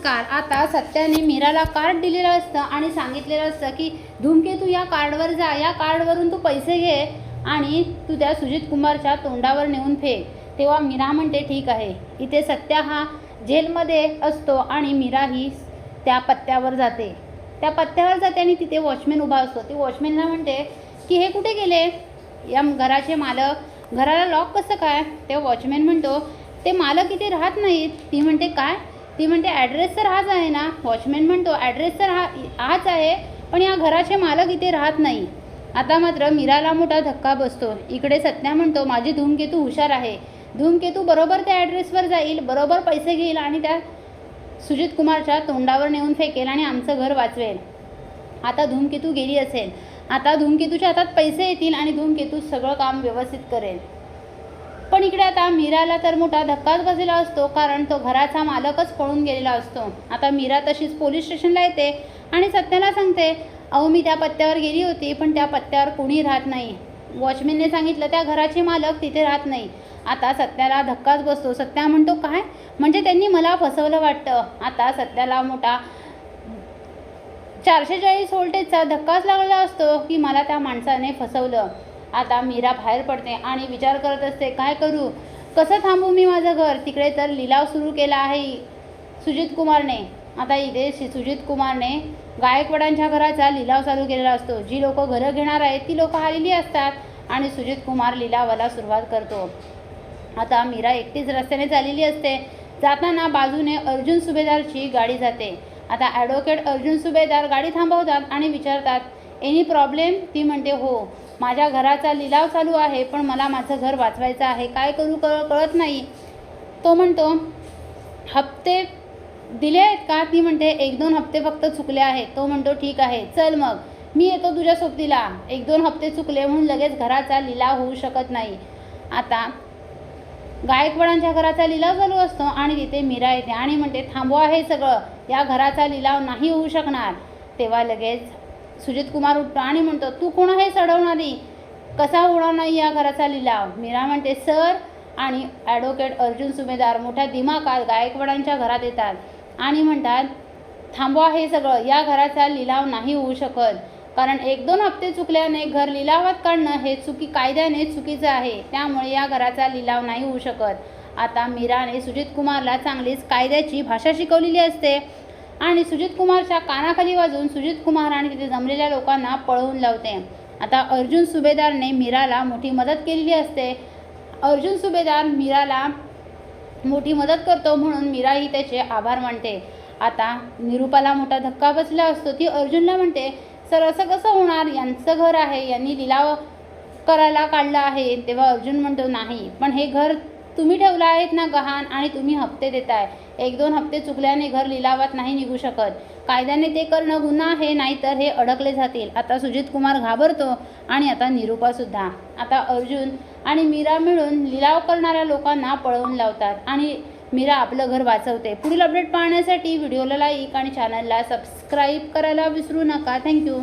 नमस्कार. आता सत्याने मीराला कार्ड दिलेलं असतं आणि सांगितलेलं असतं की धूमकेतू या कार्डवर जा. या कार्डवरून तू पैसे घे आणि तू त्या सुजित कुमारच्या तोंडावर नेऊन फेक. तेव्हा मीरा म्हणते ठीक आहे. इथे सत्या हा जेलमध्ये असतो आणि मीरा ही त्या पत्त्यावर जाते. त्या पत्त्यावर जाते आणि तिथे वॉचमॅन उभा असतो. ती वॉचमॅनला म्हणते की हे कुठे गेले? या घराचे मालक घराला लॉक कसं काय? ते वॉचमॅन म्हणतो ते मालक इथे राहत नाहीत. ती म्हणते काय? ती म्हणते ॲड्रेस तर हाच आहे ना. वॉचमॅन म्हणतो ॲड्रेस तर हा हाच आहे पण या घराचे मालक इथे राहत नाही. आता मात्र मीराला मोठा धक्का बसतो. इकडे सत्या म्हणतो माझी धूमकेतू हुशार आहे. धूमकेतू बरोबर त्या ॲड्रेसवर जाईल बरोबर पैसे घेईल आणि त्या सुजित कुमारच्या तोंडावर नेऊन फेकेल आणि आमचं घर वाचवेल. आता धूमकेतू गेली असेल. आता धूमकेतूच्या हातात पैसे येतील आणि धूमकेतू सगळं काम व्यवस्थित करेल. पण इकडे आता मीराला तर मोठा धक्काच बसलेला असतो कारण तो घराचा मालकच पळून गेलेला असतो. आता मीरा तशीच पोलीस स्टेशनला येते आणि सत्याला सांगते अहो मी त्या पत्त्यावर गेली होती पण त्या पत्त्यावर कोणी राहत नाही. वॉचमॅनने सांगितलं त्या घराचे मालक तिथे राहत नाही. आता सत्याला धक्काच बसतो. सत्या म्हणतो काय? म्हणजे त्यांनी मला फसवलं वाटतं. आता सत्याला मोठा चारशे चाळीस व्होल्टेजचा धक्काच लागलेला असतो की मला त्या माणसाने फसवलं. आता मीरा बाहेर पडते आणि विचार करत असते काय करू? कसं थांबू मी माझं घर? तिकडे तर लिलाव सुरू केला आहे सुजित कुमारने. आता इथे सुजित कुमारने गायकवाडांच्या घराचा लिलाव चालू केलेला असतो. जी लोक घरं घेणार आहेत ती लोकं आलेली असतात आणि सुजित कुमार लिलावाला सुरुवात करतो. आता मीरा एकटीच रस्त्याने चाललेली असते. जाताना बाजूने अर्जुन सुभेदारची गाडी जाते. आता ॲडव्होकेट अर्जुन सुभेदार गाडी थांबवतात आणि विचारतात एनी प्रॉब्लेम? ती म्हणते हो. माझ्या घराचा लिलाव चालू आहे पण मला माझं घर वाचवायचं आहे. काय करू कळ कळत नाही. तो म्हणतो हप्ते दिले आहेत का? ती म्हणते एक दोन हप्ते फक्त चुकले आहेत. तो म्हणतो ठीक आहे चल मग. मी येतो तुझ्या सोबतीला. एक दोन हप्ते चुकले म्हणून लगेच घराचा लिलाव होऊ शकत नाही. आता गायकवाडांच्या घराचा लिलाव चालू असतो आणि तिथे मीरा येते आणि म्हणते थांबवा हे सगळं. या घराचा लिलाव नाही होऊ शकणार. तेव्हा लगेच सुजित कुमार उठतो आणि म्हणतो तू कोण आहे सडवणारी? कसा होणार नाही या घराचा लिलाव? मीरा म्हणते सर आणि ॲडव्होकेट अर्जुन सुभेदार मोठ्या दिमाकात गायकवाडांच्या घरात येतात आणि म्हणतात थांबवा हे सगळं या घराचा लिलाव नाही होऊ शकत. कारण एक दोन हप्ते चुकल्याने घर लिलावात काढणं हे चुकी कायद्याने चुकीचं आहे. त्यामुळे या घराचा लिलाव नाही होऊ शकत. आता मीराने सुजित कुमारला चांगलीच कायद्याची भाषा शिकवलेली असते. आणि सुजित कुमारच्या कानाखाली वाजून सुजित कुमार आणि तिथे जमलेल्या लोकांना पळवून लावते. आता अर्जुन सुभेदारने मीराला मोठी मदत केलेली असते. अर्जुन सुभेदार मीराला मोठी मदत करतो म्हणून मीराही त्याचे आभार मानते. आता निरूपाला मोठा धक्का बसला असतो. ती अर्जुनला म्हणते सर असं कसं होणार? यांचं घर आहे. यांनी लिलाव करायला काढलं आहे. तेव्हा अर्जुन म्हणतो नाही पण हे घर तुम्ही ठेवलं आहेत ना गहाण आणि तुम्ही हप्ते देताय. एक दोन हप्ते चुकल्याने घर लिलावात नाही निघू शकत. कायद्याने ते करणं गुन्हा आहे नाहीतर हे अडकले जातील. आता सुजित कुमार घाबरतो आणि आता निरूपासुद्धा आता अर्जुन आणि मीरा मिळून लिलाव करणाऱ्या लोकांना पळवून लावतात आणि मीरा आपलं घर वाचवते. पुढील अपडेट पाहण्यासाठी व्हिडिओला लाईक आणि चॅनलला सबस्क्राईब करायला विसरू नका. थँक्यू